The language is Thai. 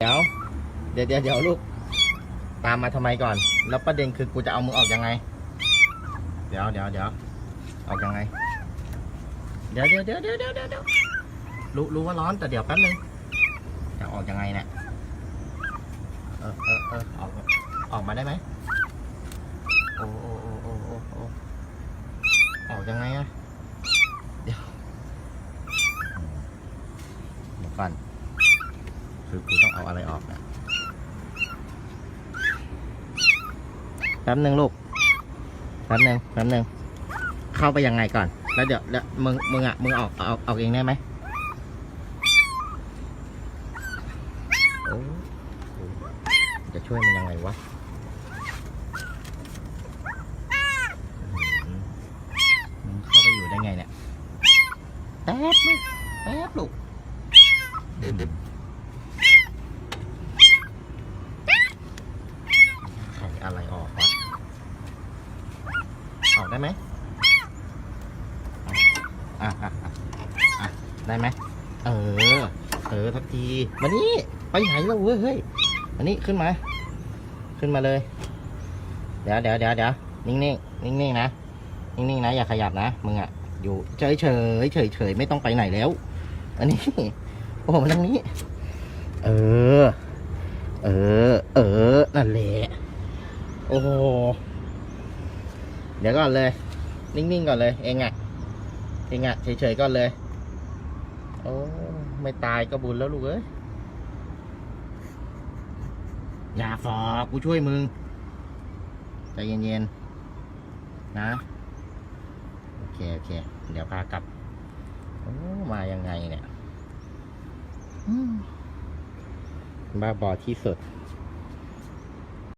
เดี๋ยวเดี๋ยวเดี๋ยวเดี๋ยวลูก ตามมาทำไมก่อน แล้วประเด็นคือกูจะเอามือออกยังไง เดี๋ยวเดี๋ยวเดี๋ยวออกยังไง เดี๋ยวเดี๋ยวเดี๋ยวเดี๋ยวเดี๋ยวเดี๋ยวรู้รู้ว่าร้อนแต่เดี๋ยวแป๊บนึงจะออกยังไงเนี่ยเออเออเออออกออกมาได้ไหมโอ้โอ้โอ้โอ้โอ้โอ้ออกยังไงอะเดี๋ยวเดี๋ยวก่อน คือกูต้องเอาอะไรออกเนี่ยแป๊บนึงลูกแป๊บนึงแป๊บนึงเข้าไปยังไงก่อน แล้วเดี๋ยวแล้วมึงมึงอะมึงออกเอาเอาเองได้ไหมโอ้จะช่วยมันยังไงวะมันเข้าไปอยู่ได้ไงเนี่ยแป๊บลูกแป๊บลูก อะไรออกวะออกได้ไหมอะอะอะอะได้ไหมเออ เออทักทีมานี่ไปไหนแล้วเว้ยเฮ้ยมานี่ขึ้นมา ขึ้นมาเลย เดี๋ยวเดี๋ยวเดี๋ยวเดี๋ยวนิ่งๆนิ่งๆนะนิ่งๆนะอย่าขยับนะมึงอะอยู่เฉยเฉยเฉยเฉยไม่ต้องไปไหนแล้ว อันนี้โอ้โหมันทางนี้ เออ เออ เออ นั่นแหละ โอ้โห เดี๋ยวก่อนเลย นิ่งๆก่อนเลย เองอะเองอะเฉยๆก่อนเลย โอ้ไม่ตายก็บุญแล้วลูกเอ้ย อย่าฟอกกูช่วยมึง ใจเย็นๆ นะ โอเค โอเค เดี๋ยวพากลับ โอ้มายังไงเนี่ยบ้าบอที่สุด